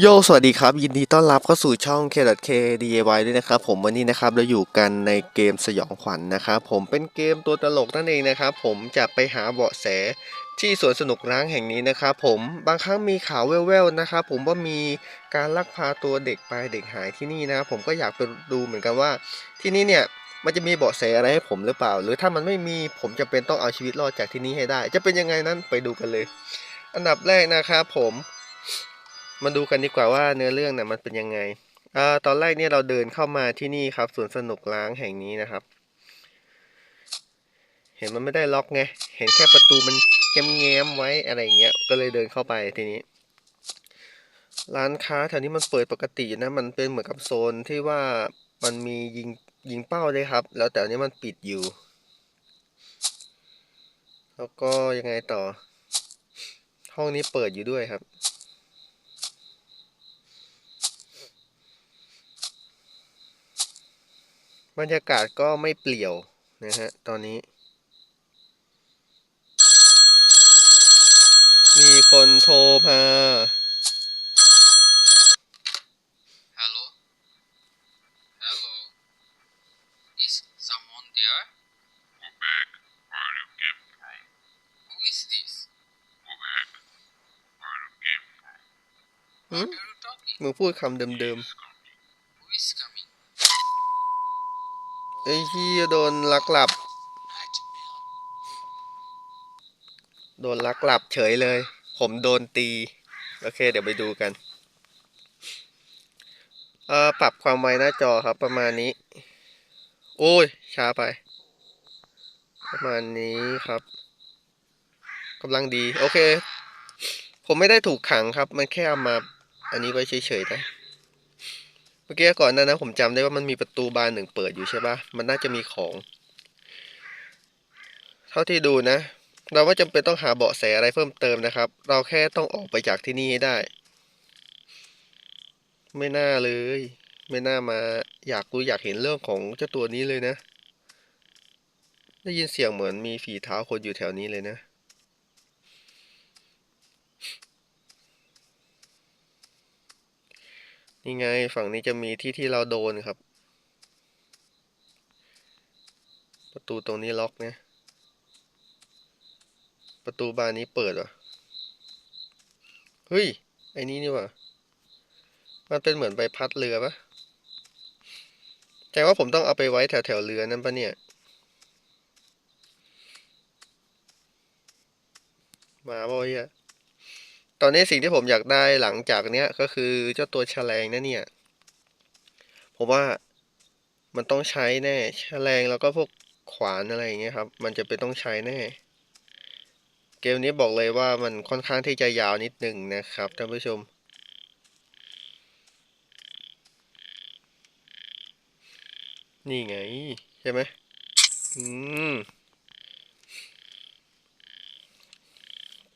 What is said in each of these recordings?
โย สวัสดีครับ ยินดีต้อนรับเข้าสู่ช่อง K.K DIY ด้วยนะครับ ผมวันนี้นะครับเราอยู่กันในเกมสยองขวัญนนะครับ ผมเป็นเกมตัวตลกนั่นเองนะครับ ผมจะไปหาเบาะแสที่สวนสนุกร้างแห่งนี้นะครับผมบางครั้งมีข่าวแว่วๆนะครับผมว่ามีการลักพาตัวเด็กไปเด็กหายที่นี่นะผมก็อยากไปดูเหมือนกันว่า ที่นี่เนี่ยมันจะมีเบาะแสอะไรให้ผมหรือเปล่า หรือถ้ามันไม่มีผมจะเป็นต้องเอาชีวิตรอดจากที่นี่ให้ได้ จะเป็นยังไงนั้นไปดูกันเลย อันดับแรกนะครับผม มาดูกันดีกว่าว่าเนื้อเรื่องเนี่ยมันเป็นยังไงอ่าตอนแรกเนี่ยเราเดินเข้ามาที่นี่ครับสวนสนุกล้างแห่งนี้นะครับ เห็นมันไม่ได้ล็อกไง เห็นแค่ประตูมันแง้มๆไว้อะไรอย่างเงี้ย ก็เลยเดินเข้าไปทีนี้ ร้านค้าแถวนี้มันเปิดปกตินะ มันเป็นเหมือนกับโซนที่ว่ามันมียิงยิงเป้าเลยครับ แล้วแต่อันนี้มันปิดอยู่ แล้วก็ยังไงต่อ ห้องนี้เปิดอยู่ด้วยครับ บรรยากาศก็ไม่เปลี่ยวนะฮะตอนนี้ มีคนโทรมา Hello? Hello? Is someone there? Go back while you give Who is this? go back while you give Hmm? What are you talking? มึงพูดคำเดิม is coming. Who is coming? ๆ ไอ้ที่โดนลักหลับ โดนลักหลับเฉยเลย ผมโดนตี โอเค เดี๋ยวไปดูกัน เอ่อ ปรับความไวหน้าจอครับประมาณนี้ โอ้ย ช้าไป ประมาณนี้ครับกำลังดี โอเค ผมไม่ได้ถูกขังครับ มันแค่เอามา อันนี้ไว้เฉยๆนะ เมื่อกี้ก่อนหนานะผมจำได้ว่ามันมีประตูบานหนึ่งเปิดอยู่ใช่ปะมันน่าจะมีของ เท่าที่ดูนะ เราว่าจำเป็นต้องหาเบาะแสอะไรเพิ่มเติมนะครับ เราแค่ต้องออกไปจากที่นี่ให้ได้ ไม่น่าเลย ไม่น่ามาอยากรู้อยากเห็นเรื่องของเจ้าตัวนี้เลยนะ ได้ยินเสียงเหมือนมีฝีเท้าคนอยู่แถวนี้เลยนะ นี่ไงฝั่งนี้จะมีที่ที่เราโดนครับ ประตูตรงนี้ล็อกเนะประตูบานนี้เปิดวะเฮ้ย ไอ้นี้นี่ว่ะมันเป็นเหมือนใบพัดเรือปะแต่ว่าผมต้องเอาไปไว้แถวแถวเรือนั่นปะเนี่ย มาบ่อยอะ ตอนนี้สิ่งที่ผมอยากได้หลังจากเนี้ยก็คือเจ้าตัวแฉลงนะเนี่ย ผมว่ามันต้องใช้แน่แฉลงแล้วก็พวกขวานอะไรอย่างเงี้ยครับ มันจะเป็นต้องใช้แน่ เกมนี้บอกเลยว่ามันค่อนข้างที่จะยาวนิดหนึ่งนะครับท่านผู้ชมนี่ไง ใช่ไหมอืม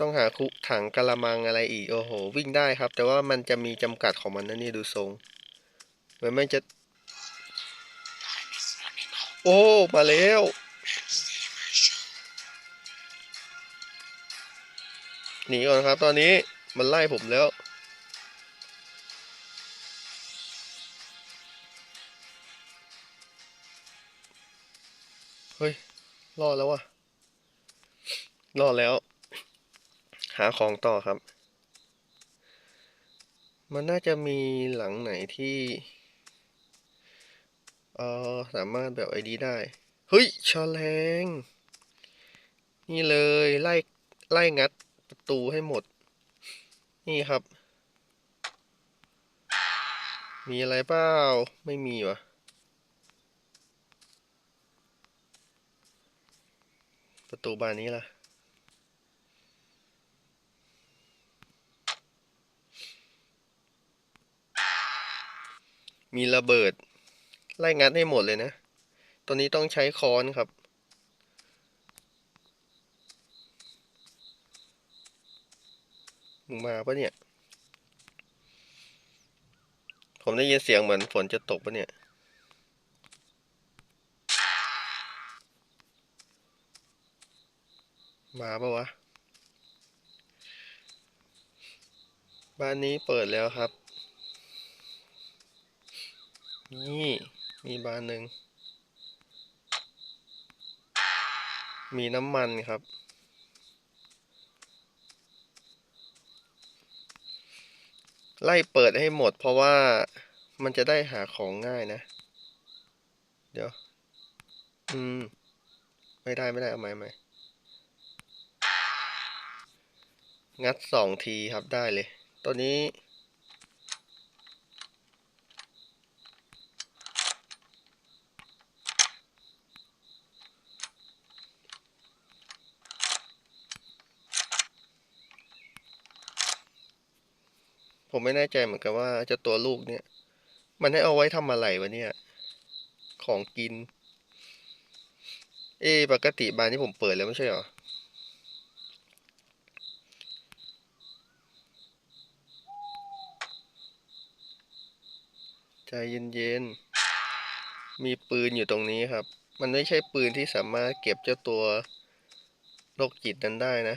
ต้องหาคุถังกะละมังอะไรอีก โอ้โห วิ่งได้ครับ แต่ว่ามันจะมีจำกัดของมันนะนี่ดูทรงเหมือนมันจะ โอ้ มาแล้ว หนีก่อนครับ ตอนนี้มันไล่ผมแล้วเฮ้ยรอดแล้ววะรอดแล้ว หาของต่อครับ มันน่าจะมีหลังไหนที่เออสามารถแบบไอ้นี้ได้ เฮ้ยชอแรงนี่เลยไล่ไล่งัดประตูให้หมด นี่ครับ มีอะไรเปล่า ไม่มีวะประตูบานนี้ล่ะ มีระเบิด ไล่งัดให้หมดเลยนะตอนนี้ต้องใช้ค้อนครับ มึงมาปะเนี่ย ผมได้ยินเสียงเหมือนฝนจะตกปะเนี่ย มาปะวะ บ้านนี้เปิดแล้วครับ นี่มีบานหนึ่ง มีน้ำมันครับ ไล่เปิดให้หมดเพราะว่ามันจะได้หาของง่ายนะ เดี๋ยว อืม ไม่ได้ไม่ได้เอาใหม่ใหม่งัดสองทีครับได้เลย ตัวนี้ ผมไม่แน่ใจเหมือนกันว่าเจะตัวลูกเนี่ย มันให้เอาไว้ทำอะไรวะเนี่ย ของกิน เอปกติบานที่ผมเปิดแล้วไม่ใช่เหรอใจเย็นๆ มีปืนอยู่ตรงนี้ครับ มันไม่ใช่ปืนที่สามารถเก็บเจ้าตัวโรคจิตนั้นได้นะ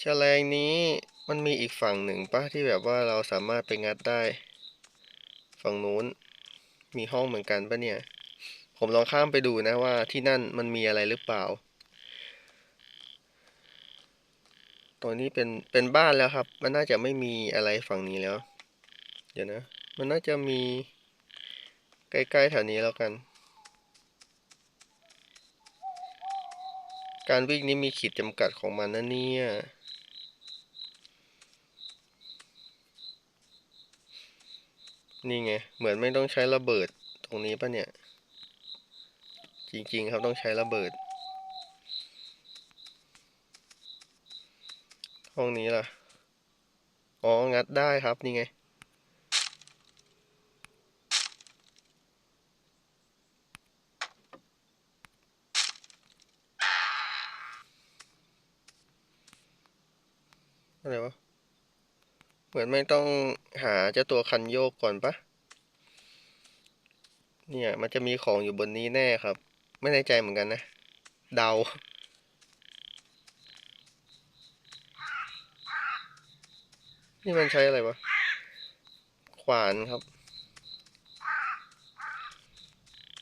แฉลงนี้ มันมีอีกฝั่งหนึ่งปะที่แบบว่าเราสามารถไปงัดได้ ฝั่งนู้น มีห้องเหมือนกันปะเนี่ย ผมลองข้ามไปดูนะว่าที่นั่นมันมีอะไรหรือเปล่า ตรงนี้เป็นเป็นบ้านแล้วครับ มันน่าจะไม่มีอะไรฝั่งนี้แล้ว เดี๋ยวนะ มันน่าจะมีใกล้ๆแถวนี้แล้วกัน การวิ่งนี้มีขีดจำกัดของมันนะเนี่ย นี่ไง เหมือนไม่ต้องใช้ระเบิดตรงนี้ปะเนี่ย จริงๆครับต้องใช้ระเบิด ห้องนี้ล่ะ อ๋อ งัดได้ครับ นี่ไง อะไรวะ เหมือนไม่ต้องหาเจ้าตัวคันโยกก่อนปะเนี่ย มันจะมีของอยู่บนนี้แน่ครับ ไม่แน่ใจเหมือนกันนะ เดา นี่มันใช้อะไรวะ ขวานครับ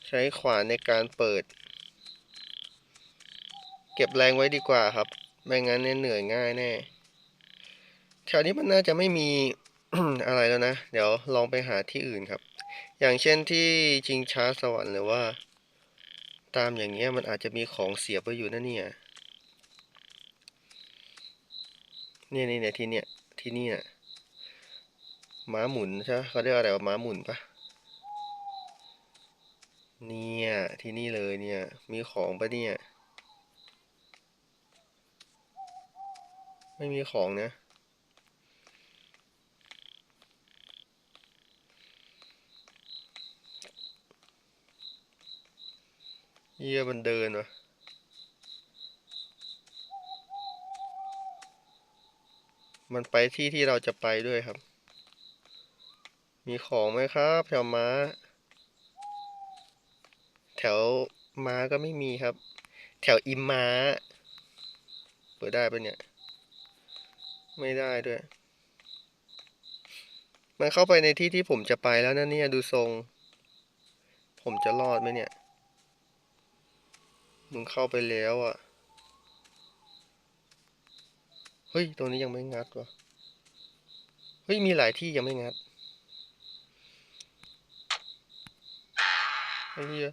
ใช้ขวานในการเปิด เก็บแรงไว้ดีกว่าครับ ไม่งั้นเนี่ยเหนื่อยง่ายแน่ วนี้มันน่าจะไม่มีอะไรแล้วนะ เดี๋ยวลองไปหาที่อื่นครับ อย่างเช่นที่ชิงช้าสวรรค์หรือว่า ตามอย่างเงี้ยมันอาจจะมีของเสียบไว้อยู่นะเนี่ยเนี่ยนี่เนี่ยที่เนี่ยที่นี่น่ะม้าหมุนใช่ไหมเขาเรียกอะไรว่าม้าหมุนปะเนี่ยที่นี่เลยเนี่ย มีของปะเนี่ย ไม่มีของนะ เยี่ยมันเดินวะมันไปที่ที่เราจะไปด้วยครับ มีของไหมครับแถวม้า แถวม้าก็ไม่มีครับ แถวอิมม้า เปิดได้ปะเนี่ย ไม่ได้ด้วย มันเข้าไปในที่ที่ผมจะไปแล้วนะเนี่ยดูทรง ผมจะรอดไหมเนี่ย มึงเข้าไปแล้วอะ เฮ้ยตรงนี้ยังไม่งัดวะเฮ้ย มีหลายที่ยังไม่งัดไอ้เหี้ย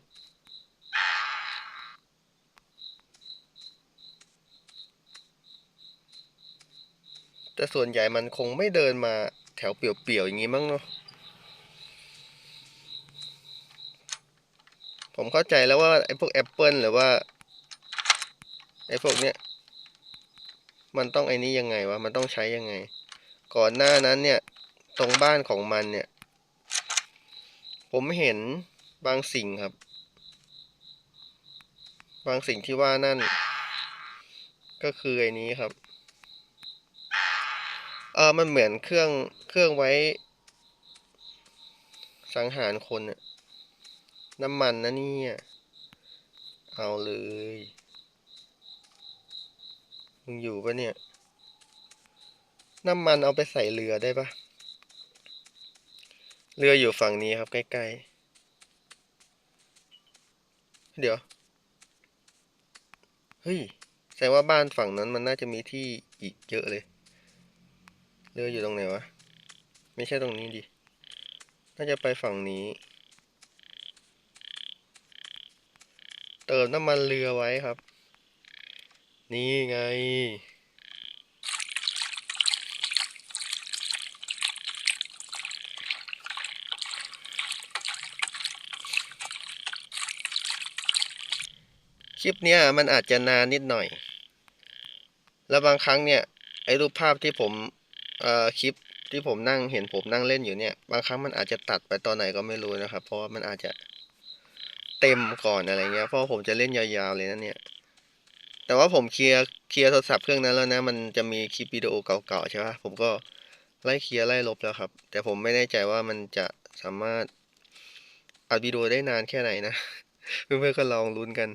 แต่ส่วนใหญ่มันคงไม่เดินมาแถวเปี่ยวๆอย่างงี้มั้งเนาะ ผมเข้าใจแล้วว่าไอ้พวกแอปเปิลหรือว่าไอ้พวกเนี้ยมันต้องไอ้นี้ยังไงวะ มันต้องใช้ยังไง ก่อนหน้านั้นเนี่ย ตรงบ้านของมันเนี่ย ผมเห็นบางสิ่งครับ บางสิ่งที่ว่านั่น ก็คือไอ้นี้ครับ เออมันเหมือนเครื่องเครื่องไว้ สังหารคนอะ น้ำมันนะเนี่ย เอาเลย มึงอยู่ปะเนี่ย น้ำมันเอาไปใส่เรือได้ปะเรืออยู่ฝั่งนี้ครับใกล้ๆ เดี๋ยว เฮ้ย แสดงว่าบ้านฝั่งนั้นมันน่าจะมีที่อีกเยอะเลย เรืออยู่ตรงไหนวะ ไม่ใช่ตรงนี้ดิ น่าจะไปฝั่งนี้ เติมน้ำมันเรือไว้ครับ นี่ไง คลิปเนี้ยมันอาจจะนานนิดหน่อย แล้วบางครั้งเนี่ย ไอ้รูปภาพที่ผมเอ่อคลิปที่ผมนั่งเห็นผมนั่งเล่นอยู่เนี่ย บางครั้งมันอาจจะตัดไปตอนไหนก็ไม่รู้นะครับ เพราะว่ามันอาจจะ เต็มก่อนอะไรเงี้ยเพราะผมจะเล่นยาวๆเลยนะเนี่ย แต่ว่าผมเคลียร์เคลียร์โทรศัพท์เครื่องนั้นแล้วนะ มันจะมีคลิปวิดีโอเก่าๆใช่ปะผมก็ไล่เคลียร์ไล่ลบแล้วครับ แต่ผมไม่แน่ใจว่ามันจะสามารถอัดวิดีโอได้นานแค่ไหนนะ เพื่อนๆก็ลองลุ้นกัน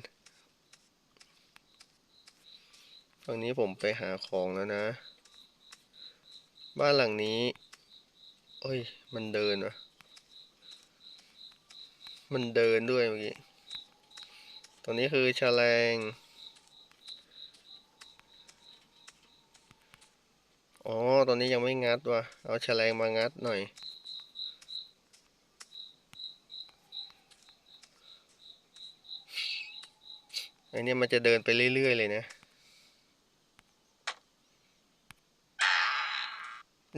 ตอนนี้ผมไปหาของแล้วนะ บ้านหลังนี้ โอ้ย มันเดินวะ มันเดินด้วยเมื่อกี้ตรงนี้คือแฉลง อ๋อตอนนี้ยังไม่งัดว่ะ เอาแฉลงมางัดหน่อยไอเนี่ยมันจะเดินไปเรื่อย ๆ เลยนะ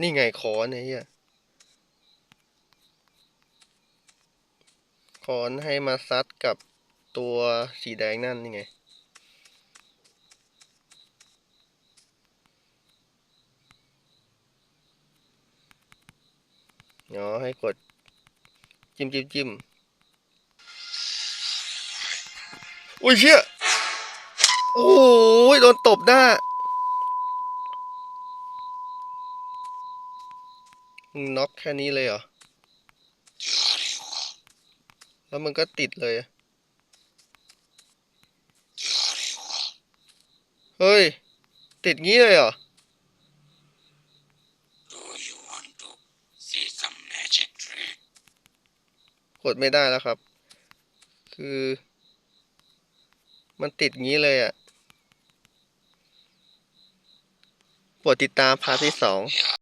นี่ไงขอนอ้เหี้ย ขอนให้มาซัดกับตัวสีแดงนั่นนี่ไง เนาะให้กดจิ้มจิ้มจิ้มอุ้ยเชี่ยโอ้ยโดนตบหน้าน็อกแค่นี้เลยเหรอ แล้วมึงก็ติดเลย เฮ้ย ติดงี้เลยเหรอ Magic กดไม่ได้แล้วครับ คือ มันติดงี้เลยอะ่ะโปรดติดตามพาร์ทที่สอง